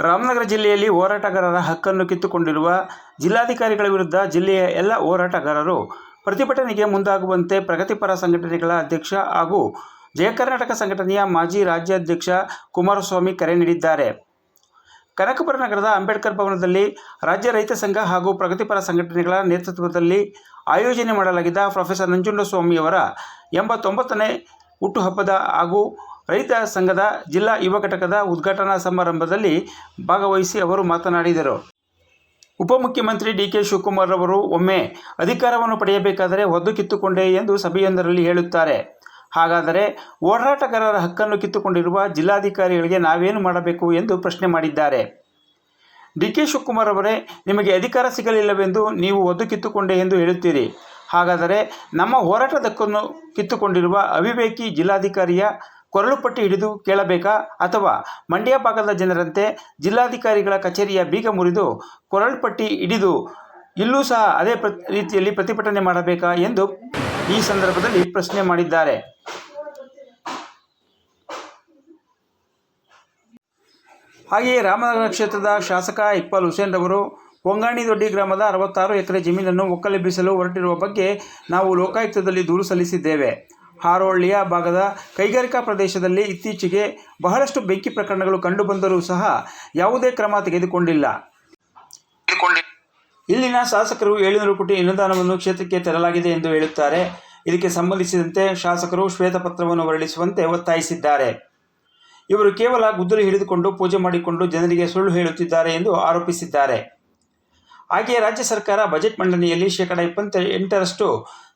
ರಾಮನಗರ ಜಿಲ್ಲೆಯಲ್ಲಿ ಹೋರಾಟಗಾರರ ಹಕ್ಕನ್ನು ಕಿತ್ತುಕೊಂಡಿರುವ ಜಿಲ್ಲಾಧಿಕಾರಿಗಳ ವಿರುದ್ಧ ಜಿಲ್ಲೆಯ ಎಲ್ಲ ಹೋರಾಟಗಾರರು ಪ್ರತಿಭಟನೆಗೆ ಮುಂದಾಗುವಂತೆ ಪ್ರಗತಿಪರ ಸಂಘಟನೆಗಳ ಅಧ್ಯಕ್ಷ ಹಾಗೂ ಜಯ ಕರ್ನಾಟಕ ಸಂಘಟನೆಯ ಮಾಜಿ ರಾಜ್ಯಾಧ್ಯಕ್ಷ ಕುಮಾರಸ್ವಾಮಿ ಕರೆ ನೀಡಿದ್ದಾರೆ. ಕನಕಪುರ ನಗರದ ಅಂಬೇಡ್ಕರ್ ಭವನದಲ್ಲಿ ರಾಜ್ಯ ರೈತ ಸಂಘ ಹಾಗೂ ಪ್ರಗತಿಪರ ಸಂಘಟನೆಗಳ ನೇತೃತ್ವದಲ್ಲಿ ಆಯೋಜನೆ ಮಾಡಲಾಗಿದ್ದ ಪ್ರೊಫೆಸರ್ ನಂಜುಂಡಸ್ವಾಮಿಯವರ ಎಂಬತ್ತೊಂಬತ್ತನೇ ಹುಟ್ಟುಹಬ್ಬದ ಹಾಗೂ ರೈತ ಸಂಘದ ಜಿಲ್ಲಾ ಯುವ ಘಟಕದ ಉದ್ಘಾಟನಾ ಸಮಾರಂಭದಲ್ಲಿ ಭಾಗವಹಿಸಿ ಅವರು ಮಾತನಾಡಿದರು. ಉಪಮುಖ್ಯಮಂತ್ರಿ ಡಿ ಕೆ ಶಿವಕುಮಾರ್ ಅವರು ಒಮ್ಮೆ ಅಧಿಕಾರವನ್ನು ಪಡೆಯಬೇಕಾದರೆ ಒದ್ದು ಕಿತ್ತುಕೊಂಡೆ ಎಂದು ಸಭೆಯೊಂದರಲ್ಲಿ ಹೇಳುತ್ತಾರೆ. ಹಾಗಾದರೆ ಹೋರಾಟಗಾರರ ಹಕ್ಕನ್ನು ಕಿತ್ತುಕೊಂಡಿರುವ ಜಿಲ್ಲಾಧಿಕಾರಿಗಳಿಗೆ ನಾವೇನು ಮಾಡಬೇಕು ಎಂದು ಪ್ರಶ್ನೆ ಮಾಡಿದ್ದಾರೆ. ಡಿ ಕೆ ಶಿವಕುಮಾರ್ ಅವರೇ, ನಿಮಗೆ ಅಧಿಕಾರ ಸಿಗಲಿಲ್ಲವೆಂದು ನೀವು ಒದ್ದು ಕಿತ್ತುಕೊಂಡೆ ಎಂದು ಹೇಳುತ್ತೀರಿ. ಹಾಗಾದರೆ ನಮ್ಮ ಹೋರಾಟದಕ್ಕನ್ನು ಕಿತ್ತುಕೊಂಡಿರುವ ಅವಿವೇಕಿ ಜಿಲ್ಲಾಧಿಕಾರಿಯ ಕೊರಳು ಪಟ್ಟಿ ಹಿಡಿದು ಕೇಳಬೇಕಾ ಅಥವಾ ಮಂಡ್ಯ ಭಾಗದ ಜನರಂತೆ ಜಿಲ್ಲಾಧಿಕಾರಿಗಳ ಕಚೇರಿಯ ಬೀಗ ಮುರಿದು ಕೊರಳು ಪಟ್ಟಿ ಹಿಡಿದು ಇಲ್ಲೂ ಸಹ ಅದೇ ರೀತಿಯಲ್ಲಿ ಪ್ರತಿಭಟನೆ ಮಾಡಬೇಕಾ ಎಂದು ಈ ಸಂದರ್ಭದಲ್ಲಿ ಪ್ರಶ್ನೆ ಮಾಡಿದ್ದಾರೆ. ಹಾಗೆಯೇ ರಾಮನಗರ ಕ್ಷೇತ್ರದ ಶಾಸಕ ಇಕ್ಬಾಲ್ ಹುಸೇನ್ ರವರು ಪೊಂಗಾಣಿದೊಡ್ಡಿ ಗ್ರಾಮದ ಅರವತ್ತಾರು ಎಕರೆ ಜಮೀನನ್ನು ಒಕ್ಕಲೆಬ್ಬಿಸಲು ಹೊರಟಿರುವ ಬಗ್ಗೆ ನಾವು ಲೋಕಾಯುಕ್ತದಲ್ಲಿ ದೂರು ಸಲ್ಲಿಸಿದ್ದೇವೆ. ಹಾರೋಹಳ್ಳಿಯ ಭಾಗದ ಕೈಗಾರಿಕಾ ಪ್ರದೇಶದಲ್ಲಿ ಇತ್ತೀಚೆಗೆ ಬಹಳಷ್ಟು ಬೆಂಕಿ ಪ್ರಕರಣಗಳು ಕಂಡುಬಂದರೂ ಸಹ ಯಾವುದೇ ಕ್ರಮ ತೆಗೆದುಕೊಂಡಿಲ್ಲ. ಇಲ್ಲಿನ ಶಾಸಕರು ಏಳುನೂರು ಕೋಟಿ ಅನುದಾನವನ್ನು ಕ್ಷೇತ್ರಕ್ಕೆ ತರಲಾಗಿದೆ ಎಂದು ಹೇಳುತ್ತಾರೆ. ಇದಕ್ಕೆ ಸಂಬಂಧಿಸಿದಂತೆ ಶಾಸಕರು ಶ್ವೇತಪತ್ರವನ್ನು ಹೊರಡಿಸುವಂತೆ ಒತ್ತಾಯಿಸಿದ್ದಾರೆ. ಇವರು ಕೇವಲ ಗುದ್ದಲಿ ಹಿಡಿದುಕೊಂಡು ಪೂಜೆ ಮಾಡಿಕೊಂಡು ಜನರಿಗೆ ಸುಳ್ಳು ಹೇಳುತ್ತಿದ್ದಾರೆ ಎಂದು ಆರೋಪಿಸಿದ್ದಾರೆ. ಹಾಗೆಯೇ ರಾಜ್ಯ ಸರ್ಕಾರ ಬಜೆಟ್ ಮಂಡನೆಯಲ್ಲಿ ಶೇಕಡಾ ಇಪ್ಪತ್ತ ಎಂಟರಷ್ಟು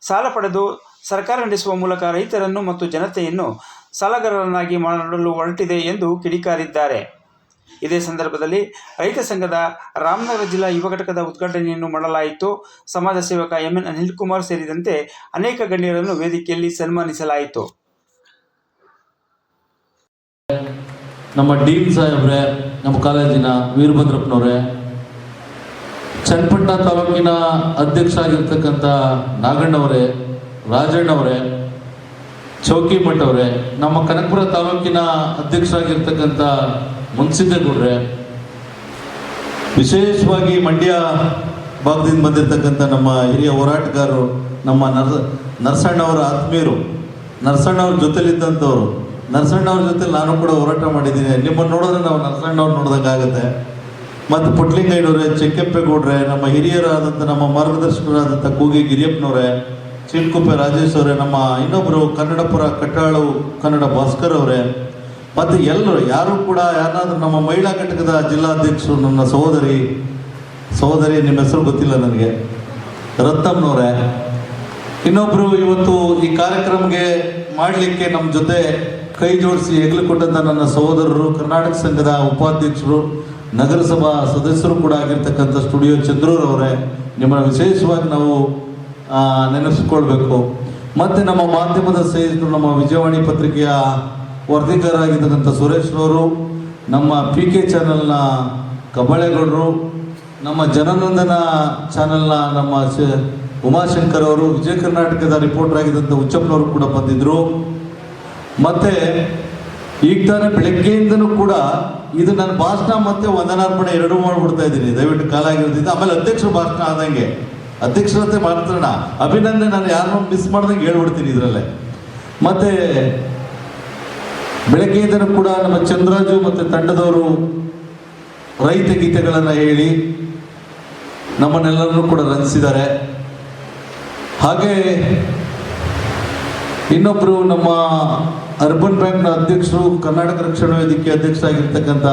ಸಾಲ ಪಡೆದು ಸರ್ಕಾರ ನಡೆಸುವ ಮೂಲಕ ರೈತರನ್ನು ಮತ್ತು ಜನತೆಯನ್ನು ಸಾಲಗಾರರನ್ನಾಗಿ ಮಾಡಲು ಹೊರಟಿದೆ ಎಂದು ಕಿಡಿಕಾರಿದ್ದಾರೆ. ಇದೇ ಸಂದರ್ಭದಲ್ಲಿ ರೈತ ಸಂಘದ ರಾಮನಗರ ಜಿಲ್ಲಾ ಯುವ ಘಟಕದ ಉದ್ಘಾಟನೆಯನ್ನು ಮಾಡಲಾಯಿತು. ಸಮಾಜ ಸೇವಕ ಎಂ ಎನ್ ಅನಿಲ್ ಕುಮಾರ್ ಸೇರಿದಂತೆ ಅನೇಕ ಗಣ್ಯರನ್ನು ವೇದಿಕೆಯಲ್ಲಿ ಸನ್ಮಾನಿಸಲಾಯಿತು. ನಮ್ಮ ಡೀನ್ ಸಾಹೇಬ್ರೆ, ನಮ್ಮ ಕಾಲೇಜಿನ ವೀರಭದ್ರಪ್ಪನವ್ರೆ, ಚನ್ನಪಟ್ಟಣ ತಾಲೂಕಿನ ಅಧ್ಯಕ್ಷ ಆಗಿರ್ತಕ್ಕಂಥ ನಾಗಣ್ಣವರೇ ರಾಜಣ್ಣವರೇ ಚೌಕಿಮಠ್ ಅವರೇ ನಮ್ಮ ಕನಕಪುರ ತಾಲೂಕಿನ ಅಧ್ಯಕ್ಷರಾಗಿರ್ತಕ್ಕಂಥ ಮುನ್ಸಿದ್ದೇಗೌಡ್ರೆ ವಿಶೇಷವಾಗಿ ಮಂಡ್ಯ ಭಾಗದಿಂದ ಬಂದಿರತಕ್ಕಂಥ ನಮ್ಮ ಹಿರಿಯ ಹೋರಾಟಗಾರರು, ನಮ್ಮ ನರ್, ನರಸಣ್ಣವರ ಆತ್ಮೀಯರು, ನರಸಣ್ಣವ್ರ ಜೊತೆಲಿದ್ದಂಥವ್ರು, ನರಸಣ್ಣವ್ರ ಜೊತೆ ನಾನು ಕೂಡ ಹೋರಾಟ ಮಾಡಿದ್ದೀನಿ. ನಿಮ್ಮನ್ನು ನೋಡಿದ್ರೆ ನಾವು ನರಸಣ್ಣವ್ರು ನೋಡ್ದಂಗಾಗುತ್ತೆ. ಮತ್ತು ಪುಟ್ಲಿಂಗಯ್ಯನವ್ರೆ, ಚಿಕ್ಕಪ್ಪೇಗೌಡ್ರೆ, ನಮ್ಮ ಹಿರಿಯರಾದಂಥ, ನಮ್ಮ ಮಾರ್ಗದರ್ಶಕರಾದಂಥ ಕೂಗಿ ಗಿರಿಯಪ್ಪನವ್ರೆ ಚಿಲ್ಕುಪ್ಪೆ ರಾಜೇಶ್ ಅವರೇ, ನಮ್ಮ ಇನ್ನೊಬ್ಬರು ಕನ್ನಡಪುರ ಕಟ್ಟಾಳು ಕನ್ನಡ ಭಾಸ್ಕರ್ ಅವರೇ. ಮತ್ತು ಎಲ್ಲರೂ ಯಾರು ಕೂಡ ಯಾರಾದರೂ ನಮ್ಮ ಮಹಿಳಾ ಘಟಕದ ಜಿಲ್ಲಾಧ್ಯಕ್ಷರು, ನನ್ನ ಸಹೋದರಿ ಸಹೋದರಿ ನಿಮ್ಮ ಹೆಸರು ಗೊತ್ತಿಲ್ಲ ನನಗೆ. ರತ್ನಮ್ನವ್ರೆ, ಇನ್ನೊಬ್ರು ಇವತ್ತು ಈ ಕಾರ್ಯಕ್ರಮಕ್ಕೆ ಮಾಡಲಿಕ್ಕೆ ನಮ್ಮ ಜೊತೆ ಕೈ ಜೋಡಿಸಿ ಹೆಗಲು ಕೊಟ್ಟಂತ ನನ್ನ ಸಹೋದರರು, ಕರ್ನಾಟಕ ಸಂಘದ ಉಪಾಧ್ಯಕ್ಷರು, ನಗರಸಭಾ ಸದಸ್ಯರು ಕೂಡ ಆಗಿರ್ತಕ್ಕಂಥ ಸ್ಟುಡಿಯೋ ಚಂದ್ರೂರವರೇ ನಿಮ್ಮನ್ನು ವಿಶೇಷವಾಗಿ ನಾವು ನೆನೆಸ್ಕೊಳ್ಬೇಕು ಮತ್ತೆ ನಮ್ಮ ಮಾಧ್ಯಮದ ಸ್ನೇಹಿತರು, ನಮ್ಮ ವಿಜಯವಾಣಿ ಪತ್ರಿಕೆಯ ವರದಿಗಾರರಾಗಿರ್ತಕ್ಕಂಥ ಸುರೇಶ್ರವರು, ನಮ್ಮ ಪಿ ಕೆ ಚಾನೆಲ್ನ ಕಬಳೆಗೌಡರು ನಮ್ಮ ಜನನಂದನ ಚಾನೆಲ್ನ ನಮ್ಮ ಉಮಾಶಂಕರ್ ಅವರು, ವಿಜಯ ಕರ್ನಾಟಕದ ರಿಪೋರ್ಟರ್ ಆಗಿದ್ದಂಥ ಉಚ್ಚಪ್ಪನವರು ಕೂಡ ಬಂದಿದ್ರು. ಮತ್ತೆ ಈಗ ತಾನೇ ಬೆಳಗ್ಗೆಯಿಂದನೂ ಕೂಡ ಇದು ನನ್ನ ಭಾಷಣ ಮತ್ತೆ ವಂದನಾರ್ಪಣೆ ಎರಡೂ ಮಾಡಿಬಿಡ್ತಾ ಇದ್ದೀನಿ. ದಯವಿಟ್ಟು ಕಾಲ ಆಗಿರೋದ್ರಿಂದ ಆಮೇಲೆ ಅಧ್ಯಕ್ಷರು ಭಾಷಣ ಆದಂಗೆ. ಅಧ್ಯಕ್ಷರತೆ ಮಾಡ್ತಾರಣ ಅಭಿನಂದನೆ, ನಾನು ಯಾರನ್ನೂ ಮಿಸ್ ಮಾಡ್ದಂಗೆ ಹೇಳ್ಬಿಡ್ತೀನಿ ಇದರಲ್ಲೇ. ಮತ್ತೆ ಬೆಳಗ್ಗೆಯಿಂದನೂ ಕೂಡ ನಮ್ಮ ಚಂದ್ರಾಜು ಮತ್ತು ತಂಡದವರು ರೈತ ಗೀತೆಗಳನ್ನು ಹೇಳಿ ನಮ್ಮನ್ನೆಲ್ಲರನ್ನೂ ಕೂಡ ರಂಜಿಸಿದ್ದಾರೆ. ಹಾಗೆ ಇನ್ನೊಬ್ಬರು ನಮ್ಮ ಅರ್ಬನ್ ಬ್ಯಾಂಕ್ನ ಅಧ್ಯಕ್ಷರು ಕರ್ನಾಟಕ ರಕ್ಷಣಾ ವೇದಿಕೆ ಅಧ್ಯಕ್ಷರಾಗಿರ್ತಕ್ಕಂಥ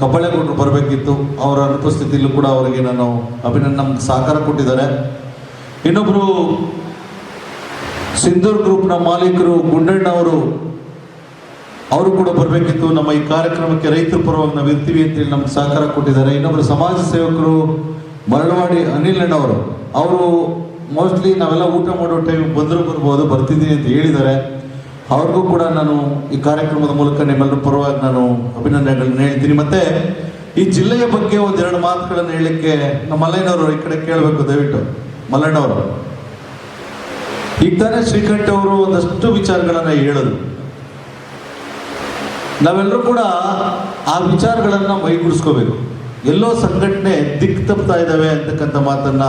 ಕಬ್ಬಳೆಗೌಡರು ಬರಬೇಕಿತ್ತು. ಅವರ ಅನುಪಸ್ಥಿತಿಯಲ್ಲೂ ಕೂಡ ಅವರಿಗೆ ನಾನು ಅಭಿನಂದನೆ ನಮ್ಗೆ ಸಹಕಾರ ಕೊಟ್ಟಿದ್ದಾರೆ. ಇನ್ನೊಬ್ಬರು ಸಿಂಧೂರ್ ಗ್ರೂಪ್ನ ಮಾಲೀಕರು ಗುಂಡಣ್ಣ ಅವರು ಅವರು ಕೂಡ ಬರಬೇಕಿತ್ತು. ನಮ್ಮ ಈ ಕಾರ್ಯಕ್ರಮಕ್ಕೆ ರೈತರ ಪರವಾಗಿ ನಾವು ಇರ್ತೀವಿ ಅಂತೇಳಿ ನಮ್ಗೆ ಸಹಕಾರ ಕೊಟ್ಟಿದ್ದಾರೆ. ಇನ್ನೊಬ್ಬರು ಸಮಾಜ ಸೇವಕರು ಮರಳವಾಡಿ ಅನಿಲ್ ಅಣ್ಣವರು ಅವರು. ಮೋಸ್ಟ್ಲಿ ನಾವೆಲ್ಲ ಊಟ ಮಾಡೋ ಟೈಮ್ ಬಂದರೂ ಬರ್ಬೋದು ಬರ್ತಿದ್ದೀನಿ ಅಂತ ಹೇಳಿದ್ದಾರೆ. ಅವ್ರಿಗೂ ಕೂಡ ನಾನು ಈ ಕಾರ್ಯಕ್ರಮದ ಮೂಲಕ ನಿಮ್ಮೆಲ್ಲರೂ ಪರವಾಗಿ ನಾನು ಅಭಿನಂದನೆಗಳನ್ನ ಹೇಳ್ತೀನಿ. ಮತ್ತೆ ಈ ಜಿಲ್ಲೆಯ ಬಗ್ಗೆ ಒಂದೆರಡು ಮಾತುಗಳನ್ನು ಹೇಳಲಿಕ್ಕೆ ನಮ್ಮ ಮಲ್ಲಯ್ಯನವರು ಈ ಕಡೆ ಕೇಳಬೇಕು, ದಯವಿಟ್ಟು. ಮಲ್ಲಣ್ಣವರು. ಈಗ ತಾನೇ ಶ್ರೀಕಂಠ ಅವರು ಒಂದಷ್ಟು ವಿಚಾರಗಳನ್ನು ಹೇಳೋದು ನಾವೆಲ್ಲರೂ ಕೂಡ ಆ ವಿಚಾರಗಳನ್ನು ಮೈಗೂಡಿಸ್ಕೋಬೇಕು. ಎಲ್ಲೋ ಸಂಘಟನೆ ದಿಕ್ ತಪ್ತಾ ಇದ್ದಾವೆ ಅಂತಕ್ಕಂಥ ಮಾತನ್ನ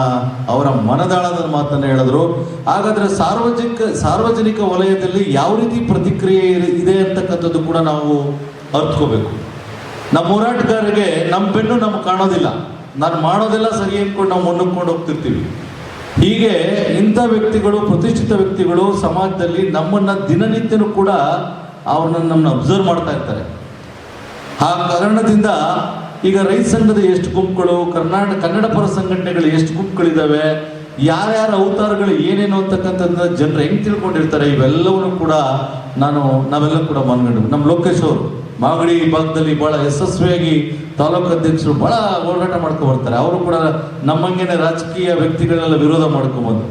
ಅವರ ಮನದಾಳದ ಮಾತನ್ನ ಹೇಳಿದ್ರು. ಹಾಗಾದ್ರೆ ಸಾರ್ವಜನಿಕ ಸಾರ್ವಜನಿಕ ವಲಯದಲ್ಲಿ ಯಾವ ರೀತಿ ಪ್ರತಿಕ್ರಿಯೆ ಇದೆ ಅಂತಕ್ಕಂಥದ್ದು ಕೂಡ ನಾವು ಅರ್ಥಕೋಬೇಕು ನಮ್ಮ ಹೋರಾಟಗಾರರಿಗೆ ನಮ್ಮ ಬೆನ್ನು ನಮ್ಗೆ ಕಾಣೋದಿಲ್ಲ. ನಾನು ಮಾಡೋದೆಲ್ಲ ಸರಿ ಅಂದ್ಕೊಂಡು ನಾವು ಮುನ್ನುಕೊಂಡು ಹೋಗ್ತಿರ್ತೀವಿ. ಹೀಗೆ ಇಂಥ ವ್ಯಕ್ತಿಗಳು, ಪ್ರತಿಷ್ಠಿತ ವ್ಯಕ್ತಿಗಳು ಸಮಾಜದಲ್ಲಿ ನಮ್ಮನ್ನ ದಿನನಿತ್ಯನೂ ಕೂಡ ಅವ್ರನ್ನ ನಮ್ಮನ್ನ ಅಬ್ಸರ್ವ್ ಮಾಡ್ತಾ ಇರ್ತಾರೆ. ಆ ಕಾರಣದಿಂದ ಈಗ ರೈತ ಸಂಘದ ಎಷ್ಟು ಗುಂಪುಗಳು ಕರ್ನಾಟಕ ಕನ್ನಡ ಪರ ಸಂಘಟನೆಗಳು ಎಷ್ಟು ಗುಂಪುಗಳಿದ್ದಾವೆ ಯಾರ್ಯಾರ ಅವತಾರಗಳು ಏನೇನು ಅಂತಕ್ಕಂಥದ್ದು ಜನರು ಹೆಂಗ್ ತಿಳ್ಕೊಂಡಿರ್ತಾರೆ, ಇವೆಲ್ಲವನ್ನು ಕೂಡ ನಾನು, ನಾವೆಲ್ಲ ಕೂಡ ಮನ್ಗಂಡು, ನಮ್ಮ ಲೋಕೇಶ್ ಅವರು, ಮಾಗಡಿ ಭಾಗದಲ್ಲಿ ಬಹಳ ಯಶಸ್ವಿಯಾಗಿ ತಾಲೂಕು ಅಧ್ಯಕ್ಷರು ಬಹಳ ಹೋರಾಟ ಮಾಡ್ಕೊಂಡು ಬರ್ತಾರೆ. ಅವರು ಕೂಡ ನಮ್ಮಂಗೆನೆ ರಾಜಕೀಯ ವ್ಯಕ್ತಿಗಳೆಲ್ಲ ವಿರೋಧ ಮಾಡ್ಕೊಂಬಂದು.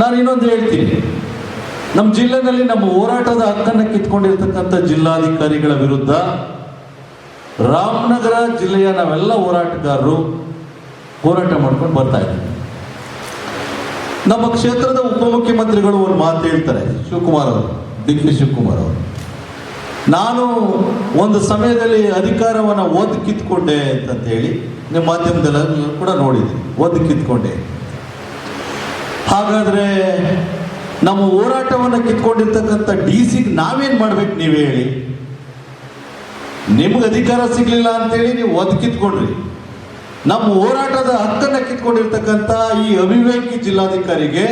ನಾನು ಇನ್ನೊಂದು ಹೇಳ್ತೀನಿ. ನಮ್ಮ ಜಿಲ್ಲೆನಲ್ಲಿ ನಮ್ಮ ಹೋರಾಟದ ಹಕ್ಕನ್ನು ಕಿತ್ಕೊಂಡಿರ್ತಕ್ಕಂಥ ಜಿಲ್ಲಾಧಿಕಾರಿಗಳ ವಿರುದ್ಧ ರಾಮನಗರ ಜಿಲ್ಲೆಯ ನಾವೆಲ್ಲ ಹೋರಾಟಗಾರರು ಹೋರಾಟ ಮಾಡ್ಕೊಂಡು ಬರ್ತಾ ಇದ್ದೀವಿ. ನಮ್ಮ ಕ್ಷೇತ್ರದ ಉಪಮುಖ್ಯಮಂತ್ರಿಗಳು ಒಂದು ಮಾತು ಹೇಳ್ತಾರೆ, ಶಿವಕುಮಾರ್ ಅವರು, ಡಿ ಕೆ ಶಿವಕುಮಾರ್ ಅವರು. ನಾನು ಒಂದು ಸಮಯದಲ್ಲಿ ಅಧಿಕಾರವನ್ನು ಓದಿ ಕಿತ್ಕೊಂಡೆ ಅಂತ ಹೇಳಿ ನಿಮ್ಮ ಮಾಧ್ಯಮದಲ್ಲಿ ಕೂಡ ನೋಡಿದ್ದೀನಿ ಓದಿ ಕಿತ್ಕೊಂಡೆ. ಹಾಗಾದ್ರೆ ನಮ್ಮ ಹೋರಾಟವನ್ನು ಕಿತ್ಕೊಂಡಿರ್ತಕ್ಕಂಥ ಡಿ ಸಿ ನಾವೇನ್ ಮಾಡ್ಬೇಕು ನೀವು ಹೇಳಿ? ನಿಮ್ಗೆ ಅಧಿಕಾರ ಸಿಗ್ಲಿಲ್ಲ ಅಂತೇಳಿ ನೀವು ಒದ್ ಕಿತ್ಕೊಂಡ್ರಿ. ನಮ್ಮ ಹೋರಾಟದ ಹಕ್ಕನ್ನ ಕಿತ್ಕೊಂಡಿರ್ತಕ್ಕಂಥ ಈ ಅವಿವೇಕಿ ಜಿಲ್ಲಾಧಿಕಾರಿಗೆ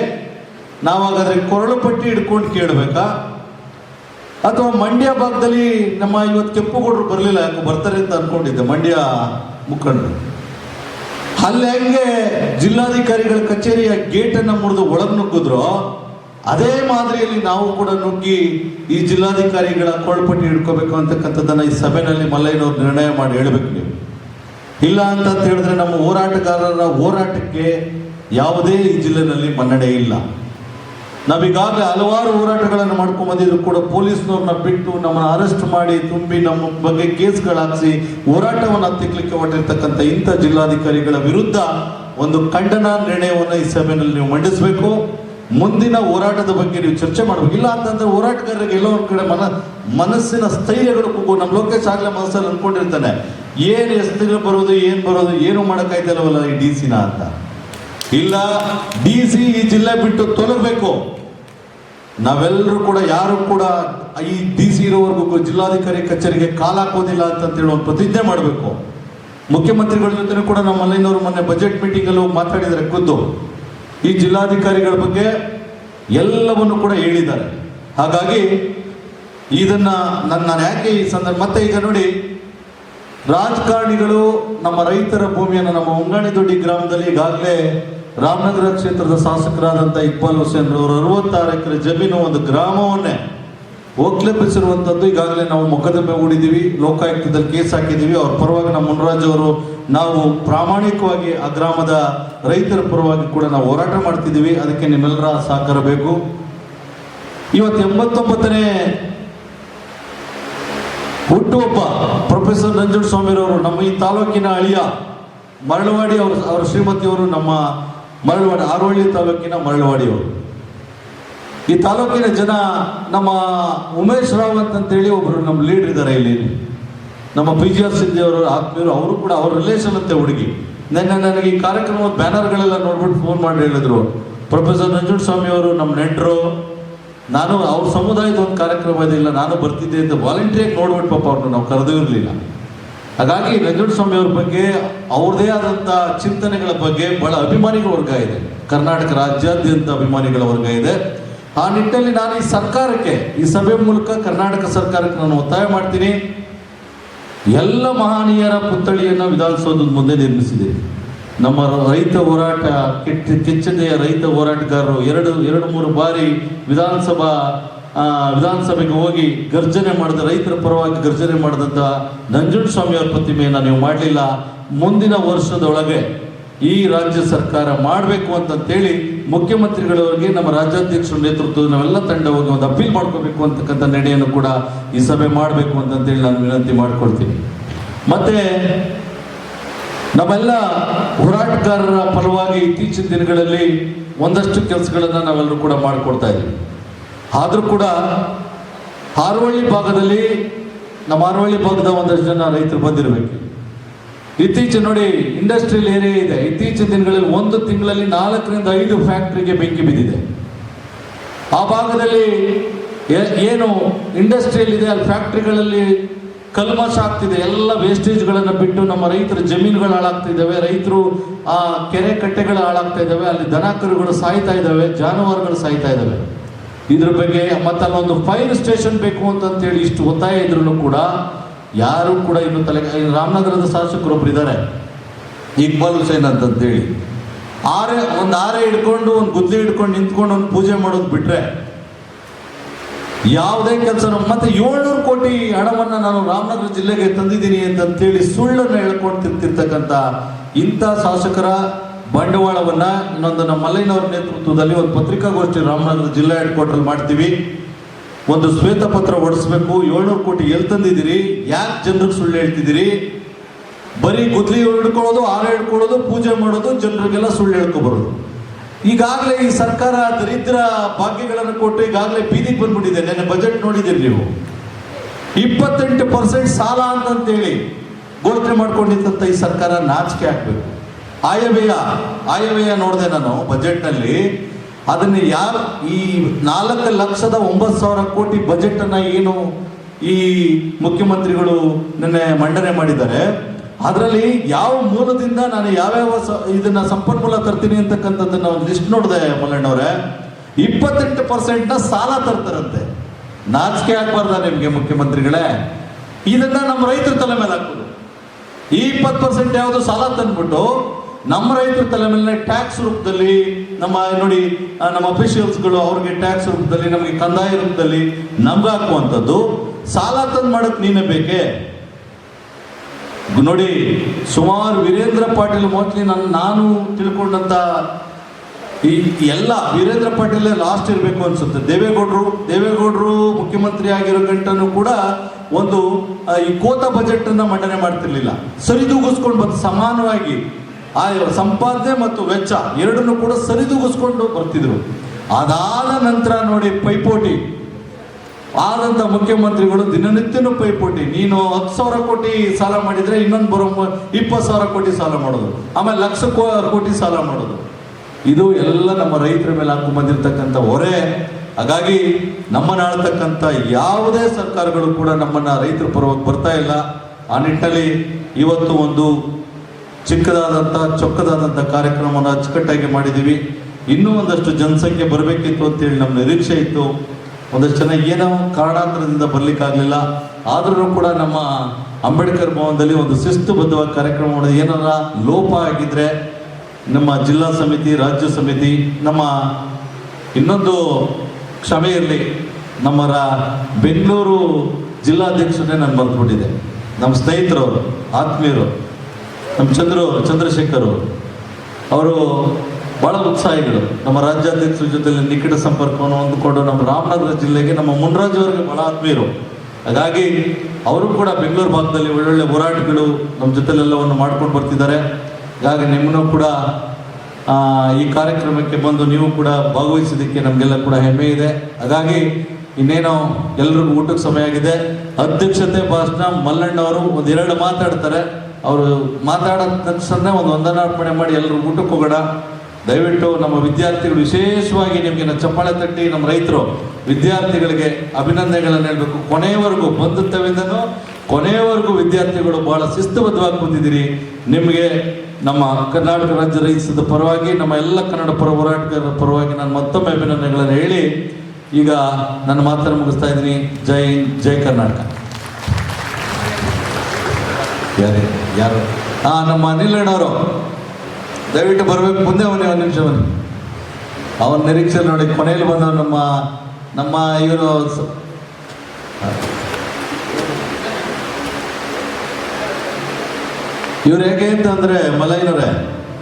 ನಾವಾಗಾದ್ರೆ ಕೊರಳು ಪಟ್ಟಿ ಹಿಡ್ಕೊಂಡು ಕೇಳಬೇಕಾ? ಅಥವಾ ಮಂಡ್ಯ ಭಾಗದಲ್ಲಿ ನಮ್ಮ ಇವತ್ತು ಕೆಂಪುಗೌಡರು ಬರಲಿಲ್ಲ ಯಾಕೆ ಬರ್ತಾರೆ ಅಂತ ಅನ್ಕೊಂಡಿದ್ದೆ, ಮಂಡ್ಯ ಮುಖಂಡರು. ಅಲ್ಲಿ ಹೆಂಗೆ ಜಿಲ್ಲಾಧಿಕಾರಿಗಳ ಕಚೇರಿಯ ಗೇಟನ್ನು ಮುರಿದು ಒಳಗೆ ನುಗ್ಗಿದ್ರು ಅದೇ ಮಾದರಿಯಲ್ಲಿ ನಾವು ಕೂಡ ನುಗ್ಗಿ ಈ ಜಿಲ್ಲಾಧಿಕಾರಿಗಳ ಕೋಳ್ಪಟ್ಟಿ ಹಿಡ್ಕೋಬೇಕು ಅಂತಕ್ಕಂಥದ್ದನ್ನ ಈ ಸಭೆಯಲ್ಲಿ ಮಲ್ಲಯ್ಯನವ್ರು ನಿರ್ಣಯ ಮಾಡಿ ಹೇಳಬೇಕು ನೀವು. ಇಲ್ಲ ಅಂತ ಹೇಳಿದ್ರೆ ನಮ್ಮ ಹೋರಾಟಗಾರರ ಹೋರಾಟಕ್ಕೆ ಯಾವುದೇ ಈ ಜಿಲ್ಲೆನಲ್ಲಿ ಮನ್ನಣೆ ಇಲ್ಲ. ನಾವೀಗಾಗಲೇ ಹಲವಾರು ಹೋರಾಟಗಳನ್ನು ಮಾಡ್ಕೊಂಡು ಬಂದಿದ್ರು ಕೂಡ ಪೊಲೀಸ್ನವ್ರನ್ನ ಬಿಟ್ಟು ನಮ್ಮನ್ನ ಅರೆಸ್ಟ್ ಮಾಡಿ ತುಂಬಿ ನಮ್ಮ ಬಗ್ಗೆ ಕೇಸ್ಗಳಾಕ್ಸಿ ಹೋರಾಟವನ್ನು ಹತ್ತಿಕ್ಲಿಕ್ಕೆ ಹೊರಟಿರ್ತಕ್ಕಂಥ ಇಂಥ ಜಿಲ್ಲಾಧಿಕಾರಿಗಳ ವಿರುದ್ಧ ಒಂದು ಖಂಡನಾ ನಿರ್ಣಯವನ್ನು ಈ ಸಭೆಯಲ್ಲಿ ನೀವು ಮಂಡಿಸಬೇಕು. ಮುಂದಿನ ಹೋರಾಟದ ಬಗ್ಗೆ ನೀವು ಚರ್ಚೆ ಮಾಡಬೇಕು. ಇಲ್ಲ ಅಂತಂದ್ರೆ ಹೋರಾಟಗಾರರಿಗೆ ಎಲ್ಲೋ ಒಂದ್ ಕಡೆ ಮನ ಮನಸ್ಸಿನ ಸ್ಥೈರ್ಯಗಳು ಕುಗ್ಗು. ನಮ್ಮ ಲೋಕೇಶ್ ಆಗ್ಲೇ ಮನಸ್ಸಲ್ಲಿ ಅನ್ಕೊಂಡಿರ್ತಾನೆ ಏನು ಎಸ್ತಿರ ಬರೋದು, ಏನು ಬರೋದು, ಏನು ಮಾಡೋಕ್ಕಾಯ್ತಲ್ವಲ್ಲ ಈ ಡಿ ಸಿನ ಅಂತ. ಇಲ್ಲ, ಡಿ ಸಿ ಈ ಜಿಲ್ಲೆ ಬಿಟ್ಟು ತೊಲಗಬೇಕು. ನಾವೆಲ್ಲರೂ ಕೂಡ, ಯಾರು ಕೂಡ ಈ ಡಿ ಸಿ ಇರೋವರೆಗೂ ಜಿಲ್ಲಾಧಿಕಾರಿ ಕಚೇರಿಗೆ ಕಾಲ ಹಾಕೋದಿಲ್ಲ ಹೇಳಿ ಒಂದು ಪ್ರತಿಜ್ಞೆ ಮಾಡಬೇಕು. ಮುಖ್ಯಮಂತ್ರಿಗಳ ಜೊತೆ ಕೂಡ ನಮ್ಮ ಮಲ್ಲಿನವರು ಮೊನ್ನೆ ಬಜೆಟ್ ಮೀಟಿಂಗಲ್ಲೂ ಮಾತಾಡಿದರೆ ಖುದ್ದು. ಈ ಜಿಲ್ಲಾಧಿಕಾರಿಗಳ ಬಗ್ಗೆ ಎಲ್ಲವನ್ನು ಕೂಡ ಹೇಳಿದ್ದಾರೆ. ಹಾಗಾಗಿ ಇದನ್ನ ನನ್ನ ನಾನು ಯಾಕೆ ಈ ಸಂದರ್ಭ ಮತ್ತೆ ಈಗ ನೋಡಿ, ರಾಜಕಾರಣಿಗಳು ನಮ್ಮ ರೈತರ ಭೂಮಿಯನ್ನು ನಮ್ಮ ಉಂಗಾಣಿ ದೊಡ್ಡಿ ಗ್ರಾಮದಲ್ಲಿ ಈಗಾಗಲೇ ರಾಮನಗರ ಕ್ಷೇತ್ರದ ಶಾಸಕರಾದಂಥ ಇಕ್ಬಾಲ್ ಹುಸೇನ್ ಅವರು ಅರವತ್ತಾರು ಎಕರೆ ಜಮೀನು ಒಂದು ಗ್ರಾಮವನ್ನೇ ಒಕ್ಲೆಬ್ಬಿಸಿರುವಂಥದ್ದು ಈಗಾಗಲೇ ನಾವು ಮೊಕದ್ದಮೆ ಹೂಡಿದ್ದೀವಿ, ಲೋಕಾಯುಕ್ತದಲ್ಲಿ ಕೇಸ್ ಹಾಕಿದ್ದೀವಿ. ಅವ್ರ ಪರವಾಗಿ ನಮ್ಮ ಮುನರಾಜ್ ಅವರು ನಾವು ಪ್ರಾಮಾಣಿಕವಾಗಿ ಆ ಗ್ರಾಮದ ರೈತರ ಪರವಾಗಿ ಕೂಡ ನಾವು ಹೋರಾಟ ಮಾಡ್ತಿದ್ದೀವಿ. ಅದಕ್ಕೆ ನಿಮ್ಮೆಲ್ಲರ ಸಹಕಾರ ಬೇಕು. ಇವತ್ತು ಎಂಬತ್ತೊಂಬತ್ತನೇ ಹುಟ್ಟುಹಬ್ಬ, ಪ್ರೊಫೆಸರ್ ನಂಜುಂಡಸ್ವಾಮಿರವರು ನಮ್ಮ ಈ ತಾಲೂಕಿನ ಅಳಿಯ ಮರಳವಾಡಿ ಅವರು, ಅವರ ಶ್ರೀಮತಿಯವರು ನಮ್ಮ ಮರಳವಾಡಿ, ಆರೋಳ್ಳಿ ತಾಲೂಕಿನ ಮರಳವಾಡಿಯವರು ಈ ತಾಲೂಕಿನ ಜನ ನಮ್ಮ ಉಮೇಶ್ ರಾವತ್ ಅಂತೇಳಿ ಒಬ್ಬರು ನಮ್ಮ ಲೀಡರ್ ಇದ್ದಾರೆ ಇಲ್ಲಿ. ನಮ್ಮ ಪಿ ಜಿ ಆರ್ ಸಿದ್ದಿ ಅವರು, ಆತ್ಮೀಯರು, ಅವರು ಕೂಡ ಅವ್ರ ರಿಲೇಷನ್ ಅಂತೆ ಹುಡುಗಿ. ನಿನ್ನೆ ನನಗೆ ಈ ಕಾರ್ಯಕ್ರಮದ ಬ್ಯಾನರ್ಗಳೆಲ್ಲ ನೋಡ್ಬಿಟ್ಟು ಫೋನ್ ಮಾಡಿ ಹೇಳಿದ್ರು. ಪ್ರೊಫೆಸರ್ ನಂಜುಂಡಸ್ವಾಮಿ ಅವರು, ನಮ್ಮ ನೆಂಟರು, ನಾನು ಅವ್ರ ಸಮುದಾಯದ ಒಂದು ಕಾರ್ಯಕ್ರಮ ಇದಿಲ್ಲ, ನಾನು ಬರ್ತಿದ್ದೆ ಅಂತ ವಾಲಂಟಿಯರ್ ನೋಡ್ಬಿಟ್ಟು ಪಾಪ ಅವ್ರನ್ನ ನಾವು ಕರೆದೂ ಇರಲಿಲ್ಲ. ಹಾಗಾಗಿ ನಂಜುಂಡಸ್ವಾಮಿ ಅವ್ರ ಬಗ್ಗೆ ಅವ್ರದೇ ಆದಂಥ ಚಿಂತನೆಗಳ ಬಗ್ಗೆ ಬಹಳ ಅಭಿಮಾನಿಗಳ ವರ್ಗ ಇದೆ. ಕರ್ನಾಟಕ ರಾಜ್ಯಾದ್ಯಂತ ಅಭಿಮಾನಿಗಳ ವರ್ಗ ಇದೆ. ಆ ನಿಟ್ಟಿನಲ್ಲಿ ನಾನು ಈ ಸರ್ಕಾರಕ್ಕೆ, ಈ ಸಭೆ ಮೂಲಕ ಕರ್ನಾಟಕ ಸರ್ಕಾರಕ್ಕೆ ನಾನು ಒತ್ತಾಯ ಮಾಡ್ತೀನಿ. ಎಲ್ಲ ಮಹನೀಯರ ಪುತ್ಥಳಿಯನ್ನು ವಿಧಾನಸೌಧದ ಮುಂದೆ ನಿರ್ಮಿಸಿದೆ ನಮ್ಮ ರೈತ ಹೋರಾಟ, ಕೆಟ್ಟ ಕೆಚ್ಚದೆಯ ರೈತ ಹೋರಾಟಗಾರರು ಎರಡು ಎರಡು, ಮೂರು ಬಾರಿ ವಿಧಾನಸಭಾ ವಿಧಾನಸಭೆಗೆ ಹೋಗಿ ಗರ್ಜನೆ ಮಾಡಿದ, ರೈತರ ಪರವಾಗಿ ಗರ್ಜನೆ ಮಾಡಿದಂಥ ನಂಜುಂಡಸ್ವಾಮಿ ಅವರ ಪ್ರತಿಮೆಯನ್ನು ನೀವು ಮಾಡಲಿಲ್ಲ. ಮುಂದಿನ ವರ್ಷದೊಳಗೆ ಈ ರಾಜ್ಯ ಸರ್ಕಾರ ಮಾಡಬೇಕು ಅಂತಂತೇಳಿ ಮುಖ್ಯಮಂತ್ರಿಗಳವರಿಗೆ ನಮ್ಮ ರಾಜ್ಯಾಧ್ಯಕ್ಷರ ನೇತೃತ್ವದ ನಾವೆಲ್ಲ ತಂಡ ಹೋಗಿ ಒಂದು ಅಪೀಲ್ ಮಾಡ್ಕೋಬೇಕು ಅಂತಕ್ಕಂಥ ನಡೆಯನ್ನು ಕೂಡ ಈ ಸಭೆ ಮಾಡಬೇಕು ಅಂತಂತೇಳಿ ನಾನು ವಿನಂತಿ ಮಾಡಿಕೊಳ್ತೀನಿ. ಮತ್ತೆ ನಾವೆಲ್ಲ ಹೋರಾಟಗಾರರ ಫಲವಾಗಿ ಇತ್ತೀಚಿನ ದಿನಗಳಲ್ಲಿ ಒಂದಷ್ಟು ಕೆಲಸಗಳನ್ನು ನಾವೆಲ್ಲರೂ ಕೂಡ ಮಾಡಿಕೊಡ್ತಾ ಇದ್ದೀವಿ. ಆದರೂ ಕೂಡ ಹಾರವಳ್ಳಿ ಭಾಗದಲ್ಲಿ ನಮ್ಮ ಹಾರವಳ್ಳಿ ಭಾಗದ ಒಂದಷ್ಟು ಜನ ರೈತರು ಬಂದಿರಬೇಕು. ಇತ್ತೀಚೆಗೆ ನೋಡಿ ಇಂಡಸ್ಟ್ರಿಯಲ್ ಏರಿಯಾ ಇದೆ, ಇತ್ತೀಚಿನ ದಿನಗಳಲ್ಲಿ ಒಂದು ತಿಂಗಳಲ್ಲಿ ನಾಲ್ಕರಿಂದ ಐದು ಫ್ಯಾಕ್ಟ್ರಿಗೆ ಬೆಂಕಿ ಬಿದ್ದಿದೆ. ಆ ಭಾಗದಲ್ಲಿ ಏನು ಇಂಡಸ್ಟ್ರಿಯಲ್ ಇದೆ ಅಲ್ಲಿ ಫ್ಯಾಕ್ಟ್ರಿಗಳಲ್ಲಿ ಕಲ್ಮಶ ಆಗ್ತಿದೆ. ಎಲ್ಲ ವೇಸ್ಟೇಜ್ಗಳನ್ನು ಬಿಟ್ಟು ನಮ್ಮ ರೈತರ ಜಮೀನುಗಳು ಹಾಳಾಗ್ತಾ ಇದ್ದಾವೆ. ರೈತರು ಆ ಕೆರೆ ಕಟ್ಟೆಗಳು ಹಾಳಾಗ್ತಾ ಇದ್ದಾವೆ. ಅಲ್ಲಿ ದನ ಕರುಗಳು ಸಾಯ್ತಾ ಇದ್ದಾವೆ. ಜಾನುವಾರುಗಳು ಸಾಯ್ತಾ ಇದ್ದಾವೆ. ಇದ್ರ ಬಗ್ಗೆ ಮತ್ತೊಂದು ಅಲ್ಲೊಂದು ಫೈರ್ ಸ್ಟೇಷನ್ ಬೇಕು ಅಂತಂತೇಳಿ ಇಷ್ಟು ಒತ್ತಾಯ ಇದ್ರೂ ಕೂಡ ಯಾರು ಕೂಡ ಇನ್ನು ತಲೆ ರಾಮನಗರದ ಶಾಸಕರೊಬ್ರು ಇದ್ದಾರೆ ಇಕ್ಬಾಲ್ ಹುಸೇನ್ ಅಂತಂತೇಳಿ. ಆರೆ ಒಂದು ಆರೆ ಹಿಡ್ಕೊಂಡು, ಒಂದು ಗುದ್ಲಿ ಹಿಡ್ಕೊಂಡು ನಿಂತ್ಕೊಂಡು ಒಂದು ಪೂಜೆ ಮಾಡೋದು ಬಿಟ್ರೆ ಯಾವುದೇ ಕೆಲಸ ಮತ್ತೆ ಏಳ್ನೂರು ಕೋಟಿ ಹಣವನ್ನು ನಾನು ರಾಮನಗರ ಜಿಲ್ಲೆಗೆ ತಂದಿದ್ದೀನಿ ಅಂತಂತೇಳಿ ಸುಳ್ಳನ್ನು ಹೇಳ್ಕೊಂಡು ತಿಂತಿರ್ತಕ್ಕಂಥ ಇಂಥ ಶಾಸಕರ ಬಂಡವಾಳವನ್ನ ಇನ್ನೊಂದು ನಮ್ಮ ಮಲ್ಲಯ್ಯನವರ ನೇತೃತ್ವದಲ್ಲಿ ಒಂದು ಪತ್ರಿಕಾಗೋಷ್ಠಿ ರಾಮನಗರ ಜಿಲ್ಲಾ ಹೆಡ್ ಕ್ವಾರ್ಟರ್ ಮಾಡ್ತೀವಿ. ಒಂದು ಶ್ವೇತಪತ್ರ ಹೊಡಿಸ್ಬೇಕು, ಏಳ್ನೂರು ಕೋಟಿ ಎಲ್ಲಿ ತಂದಿದ್ದೀರಿ? ಯಾಕೆ ಜನರಿಗೆ ಸುಳ್ಳು ಹೇಳ್ತಿದ್ದೀರಿ? ಬರೀ ಗುದ್ಲಿ ಹಿಡ್ಕೊಳ್ಳೋದು ಆರ ಹಿಡ್ಕೊಳ್ಳೋದು, ಪೂಜೆ ಮಾಡೋದು, ಜನರಿಗೆಲ್ಲ ಸುಳ್ಳು ಹೇಳ್ಕೊಬರೋದು ಈಗಾಗಲೇ ಈ ಸರ್ಕಾರ ದರಿದ್ರ ಭಾಗ್ಯಗಳನ್ನು ಕೊಟ್ಟು ಈಗಾಗಲೇ ಬೀದಿಗೆ ಬಂದ್ಬಿಟ್ಟಿದೆ. ನೆನ್ನೆ ಬಜೆಟ್ ನೋಡಿದ್ದೀರಿ ನೀವು. ಇಪ್ಪತ್ತೆಂಟು ಪರ್ಸೆಂಟ್ ಸಾಲ ಅಂತಂತೇಳಿ ಘೋಷಣೆ ಮಾಡ್ಕೊಂಡಿದ್ದಂಥ ಈ ಸರ್ಕಾರ ನಾಚಿಕೆ ಹಾಕ್ಬೇಕು ಆಯವ್ಯಯ ಆಯವ್ಯಯ ನೋಡಿದೆ ನಾನು ಬಜೆಟ್ನಲ್ಲಿ ಅದನ್ನ ಯಾರು ಈ ನಾಲ್ಕು ಲಕ್ಷದ ಒಂಬತ್ತು ಸಾವಿರ ಕೋಟಿ ಬಜೆಟ್ ಅನ್ನ ಏನು ಈ ಮುಖ್ಯಮಂತ್ರಿಗಳು ನಿನ್ನೆ ಮಂಡನೆ ಮಾಡಿದ್ದಾರೆ. ಅದರಲ್ಲಿ ಯಾವ ಮೂಲದಿಂದ ನಾನು ಯಾವ್ಯಾವ ಇದನ್ನ ಸಂಪನ್ಮೂಲ ತರ್ತೀನಿ ಅಂತಕ್ಕಂಥದ್ದನ್ನ ಒಂದು ಲಿಸ್ಟ್ ನೋಡಿದೆ ಮಲ್ಲಣ್ಣವ್ರೆ ಇಪ್ಪತ್ತೆಂಟು ಪರ್ಸೆಂಟ್ನ ಸಾಲ ತರ್ತಾರಂತೆ. ನಾಚಿಕೆ ಆಗ್ಬಾರ್ದ ನಿಮಗೆ ಮುಖ್ಯಮಂತ್ರಿಗಳೇ. ಇದನ್ನ ನಮ್ಮ ರೈತರ ತಲೆ ಮೇಲೆ ಹಾಕೋದು ಈ ಇಪ್ಪತ್ತು ಪರ್ಸೆಂಟ್ ಯಾವುದು ಸಾಲ ತಂದ್ಬಿಟ್ಟು ನಮ್ಮ ರೈತರ ತಲೆ ಮೇಲೆ ಟ್ಯಾಕ್ಸ್ ರೂಪದಲ್ಲಿ, ನಮ್ಮ ನೋಡಿ ನಮ್ಮ ಅಫಿಷಿಯಲ್ಸ್ಗಳು ಅವ್ರಿಗೆ ಟ್ಯಾಕ್ಸ್ ರೂಪದಲ್ಲಿ, ನಮಗೆ ಕಂದಾಯ ರೂಪದಲ್ಲಿ ನಮ್ಗೆ ಹಾಕುವಂಥದ್ದು, ಸಾಲ ತಂದು ಮಾಡಕ್ ನೀನೇ ಬೇಕೇ? ನೋಡಿ, ಸುಮಾರು ವೀರೇಂದ್ರ ಪಾಟೀಲ್ ಮೋಸ್ಟ್ಲಿ ನಾನು ನಾನು ತಿಳ್ಕೊಂಡಂತ ಈ ಎಲ್ಲ ವೀರೇಂದ್ರ ಪಾಟೀಲ್ ಲಾಸ್ಟ್ ಇರಬೇಕು ಅನ್ಸುತ್ತೆ. ದೇವೇಗೌಡರು ದೇವೇಗೌಡರು ಮುಖ್ಯಮಂತ್ರಿ ಆಗಿರೋ ಗಂಟನು ಕೂಡ ಒಂದು ಈ ಕೋತ ಬಜೆಟ್ ಅನ್ನ ಮಂಡನೆ ಮಾಡ್ತಿರ್ಲಿಲ್ಲ. ಸರಿದೂಗಿಸ್ಕೊಂಡು ಬಂದು ಸಮಾನವಾಗಿ ಆ ಸಂಪಾದನೆ ಮತ್ತು ವೆಚ್ಚ ಎರಡನ್ನು ಕೂಡ ಸರಿದೂಗಿಸ್ಕೊಂಡು ಬರ್ತಿದ್ರು. ಅದಾದ ನಂತರ ನೋಡಿ ಪೈಪೋಟಿ. ಆದಂತ ಮುಖ್ಯಮಂತ್ರಿಗಳು ದಿನನಿತ್ಯನೂ ಪೈಪೋಟಿ. ನೀನು ಹತ್ತು ಸಾವಿರ ಕೋಟಿ ಸಾಲ ಮಾಡಿದರೆ ಇನ್ನೊಂದು ಬರೋ ಇಪ್ಪತ್ತು ಸಾವಿರ ಕೋಟಿ ಸಾಲ ಮಾಡೋದು. ಆಮೇಲೆ ಲಕ್ಷ ಕೋಟಿ ಸಾಲ ಮಾಡೋದು. ಇದು ಎಲ್ಲ ನಮ್ಮ ರೈತರ ಮೇಲೆ ಹಾಕು ಬಂದಿರತಕ್ಕಂಥ ಹೊರೆ. ಹಾಗಾಗಿ ನಮ್ಮನ್ನು ಆಳ್ತಕ್ಕಂಥ ಯಾವುದೇ ಸರ್ಕಾರಗಳು ಕೂಡ ನಮ್ಮನ್ನ ರೈತರ ಪರವಾಗಿ ಬರ್ತಾ ಇಲ್ಲ. ಆ ನಿಟ್ಟಿನಲ್ಲಿ ಇವತ್ತು ಒಂದು ಚಿಕ್ಕದಾದಂಥ ಚೊಕ್ಕದಾದಂಥ ಕಾರ್ಯಕ್ರಮವನ್ನು ಅಚ್ಚುಕಟ್ಟಾಗಿ ಮಾಡಿದ್ದೀವಿ. ಇನ್ನೂ ಒಂದಷ್ಟು ಜನಸಂಖ್ಯೆ ಬರಬೇಕಿತ್ತು ಅಂತೇಳಿ ನಮ್ಮ ನಿರೀಕ್ಷೆ ಇತ್ತು. ಒಂದಷ್ಟು ಜನ ಏನೋ ಕಾರಣಾಂತರದಿಂದ ಬರ್ಲಿಕ್ಕಾಗಲಿಲ್ಲ. ಆದರೂ ಕೂಡ ನಮ್ಮ ಅಂಬೇಡ್ಕರ್ ಭವನದಲ್ಲಿ ಒಂದು ಶಿಸ್ತುಬದ್ಧವಾದ ಕಾರ್ಯಕ್ರಮ ಮಾಡೋದು ಏನಾರ ಲೋಪ ಆಗಿದ್ರೆ ನಮ್ಮ ಜಿಲ್ಲಾ ಸಮಿತಿ, ರಾಜ್ಯ ಸಮಿತಿ, ನಮ್ಮ ಇನ್ನೊಂದು ಕ್ಷಮೆ ಇರಲಿ. ನಮ್ಮ ಬೆಂಗಳೂರು ಜಿಲ್ಲಾಧ್ಯಕ್ಷರೇ ನಾನು ಬರೆದ್ಬಿಟ್ಟಿದೆ ನಮ್ಮ ಸ್ನೇಹಿತರು ಆತ್ಮೀಯರು. ನಮ್ಮ ಚಂದ್ರು, ಚಂದ್ರಶೇಖರ್ ಅವರು. ಭಾಳ ಉತ್ಸಾಹಿಗಳು. ನಮ್ಮ ರಾಜ್ಯಾಧ್ಯಕ್ಷರ ಜೊತೆ ನಿಕಟ ಸಂಪರ್ಕವನ್ನು ಹೊಂದಿಕೊಂಡು ನಮ್ಮ ರಾಮನಗರ ಜಿಲ್ಲೆಗೆ ನಮ್ಮ ಮುನ್ರಾಜ್ ಅವರಿಗೆ ಬಹಳ ಆತ್ಮೀಯರು. ಹಾಗಾಗಿ ಅವರು ಕೂಡ ಬೆಂಗಳೂರು ಭಾಗದಲ್ಲಿ ಒಳ್ಳೊಳ್ಳೆ ಹೋರಾಟಗಳು ನಮ್ಮ ಜೊತೆಲೆಲ್ಲವನ್ನು ಮಾಡ್ಕೊಂಡು ಬರ್ತಿದ್ದಾರೆ. ಹಾಗಾಗಿ ನಿಮ್ಮನ್ನು ಕೂಡ ಈ ಕಾರ್ಯಕ್ರಮಕ್ಕೆ ಬಂದು ನೀವು ಕೂಡ ಭಾಗವಹಿಸಿದ್ದಕ್ಕೆ ನಮಗೆಲ್ಲ ಕೂಡ ಹೆಮ್ಮೆ ಇದೆ. ಹಾಗಾಗಿ ಇನ್ನೇನೋ ಎಲ್ರಿಗೂ ಊಟಕ್ಕೆ ಸಮಯ ಆಗಿದೆ. ಅಧ್ಯಕ್ಷತೆ ಭಾಷಣ ಮಲ್ಲಣ್ಣವರು ಒಂದೆರಡು ಮಾತಾಡ್ತಾರೆ. ಅವರು ಮಾತಾಡಿದ ತಕ್ಷಣ ಒಂದು ವಂದನಾರ್ಪಣೆ ಮಾಡಿ ಎಲ್ಲರೂ ಊಟಕ್ಕೆ ಹೋಗೋಣ ದಯವಿಟ್ಟು ನಮ್ಮ ವಿದ್ಯಾರ್ಥಿಗಳು ವಿಶೇಷವಾಗಿ ನಿಮಗೆ ನಮ್ಮ ಚಪ್ಪಾಳೆ ತಟ್ಟಿ ನಮ್ಮ ರೈತರು ವಿದ್ಯಾರ್ಥಿಗಳಿಗೆ ಅಭಿನಂದನೆಗಳನ್ನು ಹೇಳಬೇಕು. ಕೊನೆಯವರೆಗೂ ಬಂಧುತ್ವದಿಂದನೂ ಕೊನೆಯವರೆಗೂ ವಿದ್ಯಾರ್ಥಿಗಳು ಬಹಳ ಶಿಸ್ತುಬದ್ಧವಾಗಿ ಬಂದಿದ್ದೀರಿ ನಿಮಗೆ ನಮ್ಮ ಕರ್ನಾಟಕ ರಾಜ್ಯ ರೈತದ ಪರವಾಗಿ ನಮ್ಮ ಎಲ್ಲ ಕನ್ನಡ ಪರ ಹೋರಾಟಗಾರರ ಪರವಾಗಿ ನಾನು ಮತ್ತೊಮ್ಮೆ ಅಭಿನಂದನೆಗಳನ್ನು ಹೇಳಿ ಈಗ ನನ್ನ ಮಾತನ್ನು ಮುಗಿಸ್ತಾ ಇದ್ದೀನಿ. ಜೈ ಹಿಂದ್, ಜೈ ಕರ್ನಾಟಕ. ಯಾರೇ, ಯಾರು? ಹಾಂ ನಮ್ಮ ಅನಿಲ್ ಅಣ್ಣವರು ದಯವಿಟ್ಟು ಬರಬೇಕು, ಮುಂದೆ ಅವನೇ ಒಂದು ನಿಮಿಷ ಬನ್ನಿ. ಅವನ ನಿರೀಕ್ಷೆ ನೋಡಿ, ಕೊನೆಯಲ್ಲಿ ಬಂದ ನಮ್ಮ ನಮ್ಮ ಇವರು ಇವ್ರು ಹೇಗೆ ಅಂತಂದ್ರೆ ಮಲೈನರೇ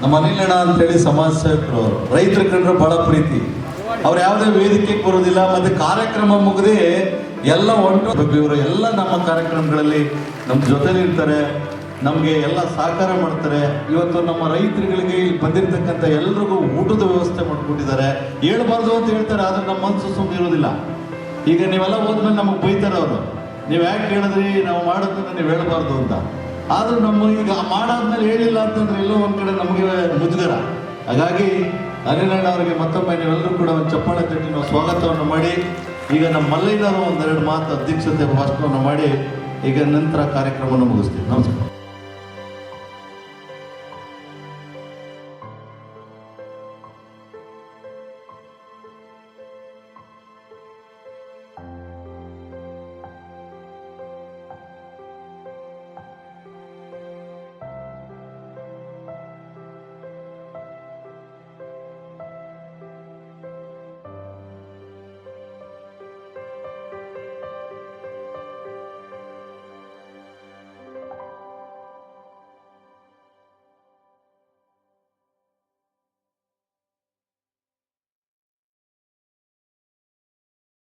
ನಮ್ಮ ಅನಿಲಣ್ಣ ಅಂತೇಳಿ ಸಮಾಜ ಸೇವಕರು ರೈತರ ಕಂಡ್ರೆ ಬಹಳ ಪ್ರೀತಿ. ಅವ್ರು ಯಾವುದೇ ವೇದಿಕೆಗೆ ಬರೋದಿಲ್ಲ, ಮತ್ತೆ ಕಾರ್ಯಕ್ರಮ ಮುಗದೆ ಎಲ್ಲ ಒಂಟು ಇವರು ಎಲ್ಲ ನಮ್ಮ ಕಾರ್ಯಕ್ರಮಗಳಲ್ಲಿ ನಮ್ಮ ಜೊತೆಲಿ ಇರ್ತಾರೆ, ನಮಗೆ ಎಲ್ಲ ಸಹಕಾರ ಮಾಡ್ತಾರೆ. ಇವತ್ತು ನಮ್ಮ ರೈತರುಗಳಿಗೆ ಇಲ್ಲಿ ಬಂದಿರತಕ್ಕಂಥ ಎಲ್ರಿಗೂ ಊಟದ ವ್ಯವಸ್ಥೆ ಮಾಡ್ಕೊಟ್ಟಿದ್ದಾರೆ. ಹೇಳ್ಬಾರ್ದು ಅಂತ ಹೇಳ್ತಾರೆ, ಆದ್ರೆ ನಮ್ಮ ಮನಸ್ಸು ಸುಮ್ಮನೆ ಇರೋದಿಲ್ಲ. ಈಗ ನೀವೆಲ್ಲ ಹೋದ್ಮೇಲೆ ನಮಗೆ ಬೈತಾರೆ ಅವರು. ನೀವು ಯಾಕೆ ಹೇಳಿದ್ರಿ ನಾವು ಮಾಡೋದನ್ನ ನೀವು ಹೇಳಬಾರ್ದು ಅಂತ. ಆದರೂ ನಮ್ಮ ಈಗ ಮಾಡಾದ್ಮೇಲೆ ಹೇಳಿಲ್ಲ ಅಂತಂದ್ರೆ ಎಲ್ಲೋ ಒಂದು ಕಡೆ ನಮಗೆ ಮುಜುಗರ. ಹಾಗಾಗಿ ಹರಿನಾಡ ಅವರಿಗೆ ಮತ್ತೊಮ್ಮೆ ನೀವೆಲ್ಲರೂ ಕೂಡ ಒಂದು ಚಪ್ಪಾಳೆ ತಟ್ಟಿ ನಾವು ಸ್ವಾಗತವನ್ನು ಮಾಡಿ ಈಗ ನಮ್ಮ ಮಲ್ಲಯ್ಯನವರು ಒಂದೆರಡು ಮಾತು ಅಧ್ಯಕ್ಷತೆ ಭಾಷಣವನ್ನು ಮಾಡಿ ಈಗ ನಂತರ ಕಾರ್ಯಕ್ರಮವನ್ನು ಮುಗಿಸ್ತೀವಿ ನಮಸ್ಕಾರ.